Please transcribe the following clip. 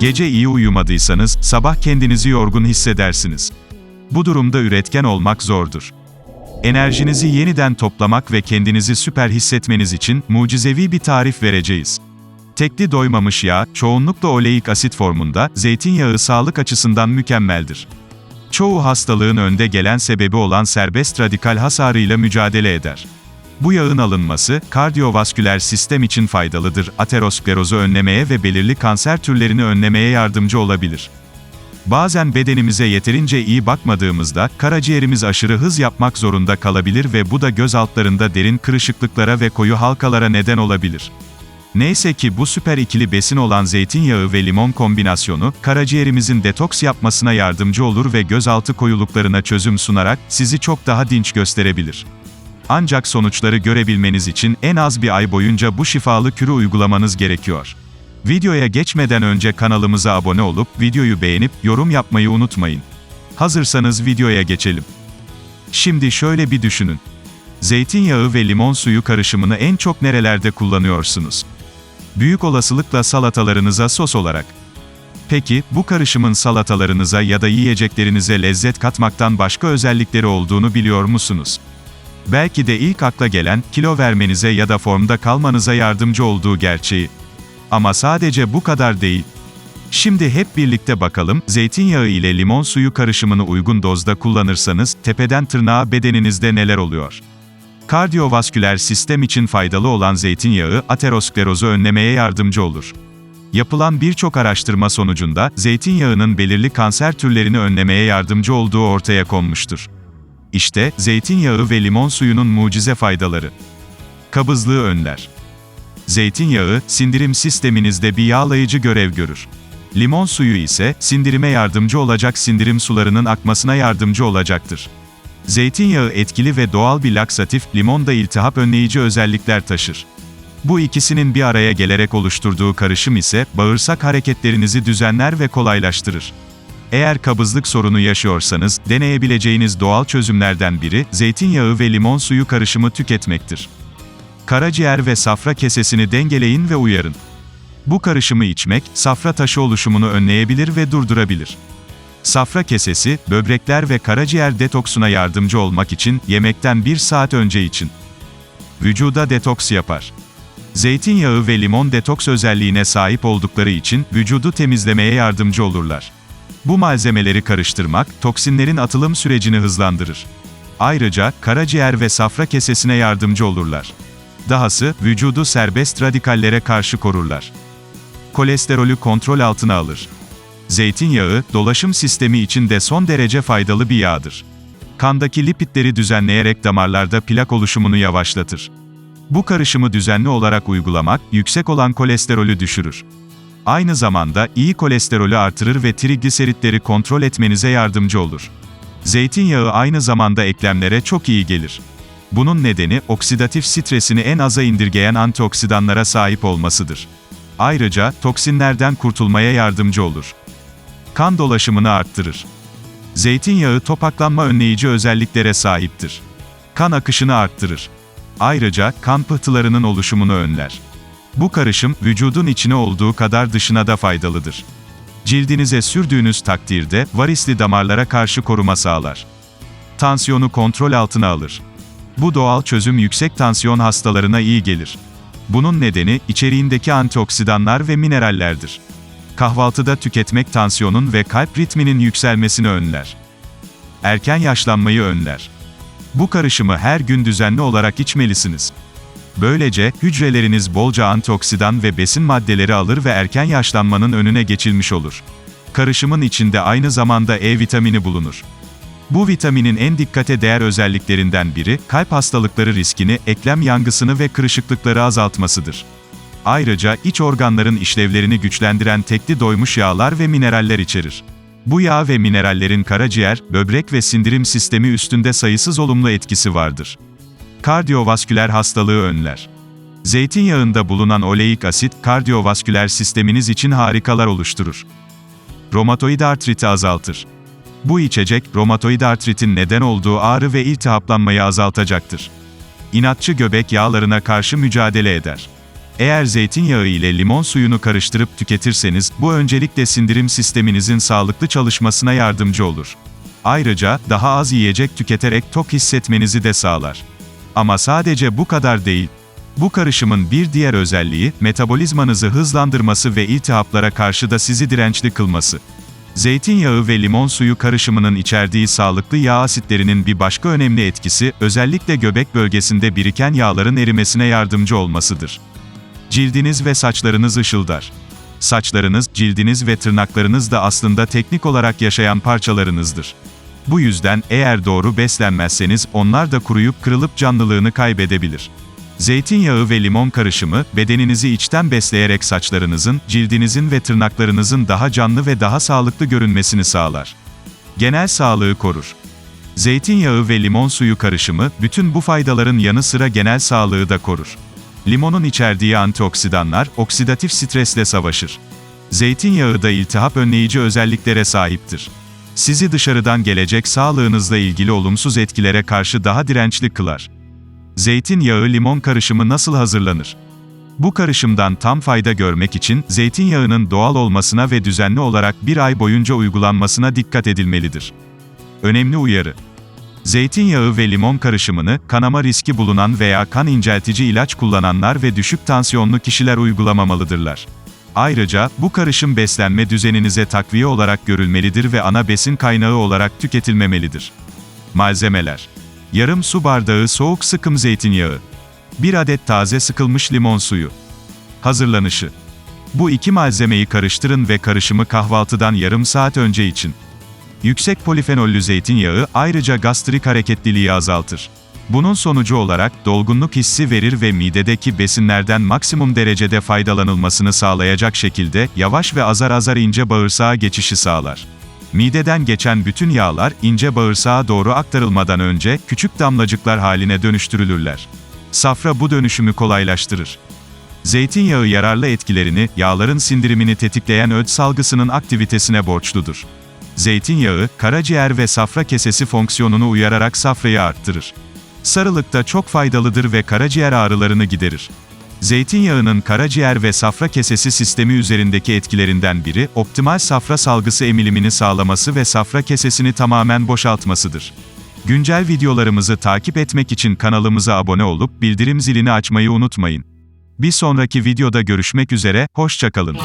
Gece iyi uyumadıysanız, sabah kendinizi yorgun hissedersiniz. Bu durumda üretken olmak zordur. Enerjinizi yeniden toplamak ve kendinizi süper hissetmeniz için mucizevi bir tarif vereceğiz. Tekli doymamış yağ, çoğunlukla oleik asit formunda, zeytinyağı sağlık açısından mükemmeldir. Çoğu hastalığın önde gelen sebebi olan serbest radikal hasarıyla mücadele eder. Bu yağın alınması, kardiyovasküler sistem için faydalıdır, aterosklerozu önlemeye ve belirli kanser türlerini önlemeye yardımcı olabilir. Bazen bedenimize yeterince iyi bakmadığımızda, karaciğerimiz aşırı hız yapmak zorunda kalabilir ve bu da göz altlarında derin kırışıklıklara ve koyu halkalara neden olabilir. Neyse ki bu süper ikili besin olan zeytinyağı ve limon kombinasyonu, karaciğerimizin detoks yapmasına yardımcı olur ve gözaltı koyuluklarına çözüm sunarak, sizi çok daha dinç gösterebilir. Ancak sonuçları görebilmeniz için en az bir ay boyunca bu şifalı kürü uygulamanız gerekiyor. Videoya geçmeden önce kanalımıza abone olup, videoyu beğenip, yorum yapmayı unutmayın. Hazırsanız videoya geçelim. Şimdi şöyle bir düşünün. Zeytinyağı ve limon suyu karışımını en çok nerelerde kullanıyorsunuz? Büyük olasılıkla salatalarınıza sos olarak. Peki, bu karışımın salatalarınıza ya da yiyeceklerinize lezzet katmaktan başka özellikleri olduğunu biliyor musunuz? Belki de ilk akla gelen, kilo vermenize ya da formda kalmanıza yardımcı olduğu gerçeği. Ama sadece bu kadar değil. Şimdi hep birlikte bakalım, zeytinyağı ile limon suyu karışımını uygun dozda kullanırsanız, tepeden tırnağa bedeninizde neler oluyor? Kardiyovasküler sistem için faydalı olan zeytinyağı, aterosklerozu önlemeye yardımcı olur. Yapılan birçok araştırma sonucunda, zeytinyağının belirli kanser türlerini önlemeye yardımcı olduğu ortaya konmuştur. İşte, zeytinyağı ve limon suyunun mucize faydaları. Kabızlığı önler. Zeytinyağı, sindirim sisteminizde bir yağlayıcı görev görür. Limon suyu ise, sindirime yardımcı olacak sindirim sularının akmasına yardımcı olacaktır. Zeytinyağı etkili ve doğal bir laksatif, limon da iltihap önleyici özellikler taşır. Bu ikisinin bir araya gelerek oluşturduğu karışım ise, bağırsak hareketlerinizi düzenler ve kolaylaştırır. Eğer kabızlık sorunu yaşıyorsanız, deneyebileceğiniz doğal çözümlerden biri, zeytinyağı ve limon suyu karışımı tüketmektir. Karaciğer ve safra kesesini dengeleyin ve uyarın. Bu karışımı içmek, safra taşı oluşumunu önleyebilir ve durdurabilir. Safra kesesi, böbrekler ve karaciğer detoksuna yardımcı olmak için, yemekten bir saat önce için. Vücuda detoks yapar. Zeytinyağı ve limon detoks özelliğine sahip oldukları için, vücudu temizlemeye yardımcı olurlar. Bu malzemeleri karıştırmak, toksinlerin atılım sürecini hızlandırır. Ayrıca, karaciğer ve safra kesesine yardımcı olurlar. Dahası, vücudu serbest radikallere karşı korurlar. Kolesterolü kontrol altına alır. Zeytinyağı, dolaşım sistemi için de son derece faydalı bir yağdır. Kandaki lipidleri düzenleyerek damarlarda plak oluşumunu yavaşlatır. Bu karışımı düzenli olarak uygulamak, yüksek olan kolesterolü düşürür. Aynı zamanda, iyi kolesterolü artırır ve trigliseritleri kontrol etmenize yardımcı olur. Zeytinyağı aynı zamanda eklemlere çok iyi gelir. Bunun nedeni, oksidatif stresini en aza indirgeyen antioksidanlara sahip olmasıdır. Ayrıca, toksinlerden kurtulmaya yardımcı olur. Kan dolaşımını arttırır. Zeytinyağı topaklanma önleyici özelliklere sahiptir. Kan akışını arttırır. Ayrıca, kan pıhtılarının oluşumunu önler. Bu karışım, vücudun içine olduğu kadar dışına da faydalıdır. Cildinize sürdüğünüz takdirde, varisli damarlara karşı koruma sağlar. Tansiyonu kontrol altına alır. Bu doğal çözüm yüksek tansiyon hastalarına iyi gelir. Bunun nedeni, içeriğindeki antioksidanlar ve minerallerdir. Kahvaltıda tüketmek tansiyonun ve kalp ritminin yükselmesini önler. Erken yaşlanmayı önler. Bu karışımı her gün düzenli olarak içmelisiniz. Böylece, hücreleriniz bolca antioksidan ve besin maddeleri alır ve erken yaşlanmanın önüne geçilmiş olur. Karışımın içinde aynı zamanda E vitamini bulunur. Bu vitaminin en dikkate değer özelliklerinden biri, kalp hastalıkları riskini, eklem yangısını ve kırışıklıkları azaltmasıdır. Ayrıca, iç organların işlevlerini güçlendiren tekli doymuş yağlar ve mineraller içerir. Bu yağ ve minerallerin karaciğer, böbrek ve sindirim sistemi üstünde sayısız olumlu etkisi vardır. Kardiyovasküler hastalığı önler. Zeytinyağında bulunan oleik asit, kardiyovasküler sisteminiz için harikalar oluşturur. Romatoid artriti azaltır. Bu içecek, romatoid artritin neden olduğu ağrı ve iltihaplanmayı azaltacaktır. İnatçı göbek yağlarına karşı mücadele eder. Eğer zeytinyağı ile limon suyunu karıştırıp tüketirseniz, bu öncelikle sindirim sisteminizin sağlıklı çalışmasına yardımcı olur. Ayrıca, daha az yiyecek tüketerek tok hissetmenizi de sağlar. Ama sadece bu kadar değil. Bu karışımın bir diğer özelliği, metabolizmanızı hızlandırması ve iltihaplara karşı da sizi dirençli kılması. Zeytinyağı ve limon suyu karışımının içerdiği sağlıklı yağ asitlerinin bir başka önemli etkisi, özellikle göbek bölgesinde biriken yağların erimesine yardımcı olmasıdır. Cildiniz ve saçlarınız ışıldar. Saçlarınız, cildiniz ve tırnaklarınız da aslında teknik olarak yaşayan parçalarınızdır. Bu yüzden, eğer doğru beslenmezseniz, onlar da kuruyup kırılıp canlılığını kaybedebilir. Zeytinyağı ve limon karışımı, bedeninizi içten besleyerek saçlarınızın, cildinizin ve tırnaklarınızın daha canlı ve daha sağlıklı görünmesini sağlar. Genel sağlığı korur. Zeytinyağı ve limon suyu karışımı, bütün bu faydaların yanı sıra genel sağlığı da korur. Limonun içerdiği antioksidanlar, oksidatif stresle savaşır. Zeytinyağı da iltihap önleyici özelliklere sahiptir. Sizi dışarıdan gelecek sağlığınızla ilgili olumsuz etkilere karşı daha dirençli kılar. Zeytinyağı-limon karışımı nasıl hazırlanır? Bu karışımdan tam fayda görmek için, zeytinyağının doğal olmasına ve düzenli olarak bir ay boyunca uygulanmasına dikkat edilmelidir. Önemli uyarı. Zeytinyağı ve limon karışımını, kanama riski bulunan veya kan inceltici ilaç kullananlar ve düşük tansiyonlu kişiler uygulamamalıdırlar. Ayrıca, bu karışım beslenme düzeninize takviye olarak görülmelidir ve ana besin kaynağı olarak tüketilmemelidir. Malzemeler Yarım su bardağı soğuk sıkım zeytinyağı. 1 adet taze sıkılmış limon suyu. Hazırlanışı. Bu iki malzemeyi karıştırın ve karışımı kahvaltıdan yarım saat önce için. Yüksek polifenollü zeytinyağı ayrıca gastrik hareketliliği azaltır. Bunun sonucu olarak dolgunluk hissi verir ve midedeki besinlerden maksimum derecede faydalanılmasını sağlayacak şekilde yavaş ve azar azar ince bağırsağa geçişi sağlar. Mideden geçen bütün yağlar, ince bağırsağa doğru aktarılmadan önce, küçük damlacıklar haline dönüştürülürler. Safra bu dönüşümü kolaylaştırır. Zeytinyağı yararlı etkilerini, yağların sindirimini tetikleyen öd salgısının aktivitesine borçludur. Zeytinyağı, karaciğer ve safra kesesi fonksiyonunu uyararak safrayı arttırır. Sarılıkta çok faydalıdır ve karaciğer ağrılarını giderir. Zeytinyağının karaciğer ve safra kesesi sistemi üzerindeki etkilerinden biri, optimal safra salgısı emilimini sağlaması ve safra kesesini tamamen boşaltmasıdır. Güncel videolarımızı takip etmek için kanalımıza abone olup bildirim zilini açmayı unutmayın. Bir sonraki videoda görüşmek üzere, hoşçakalın.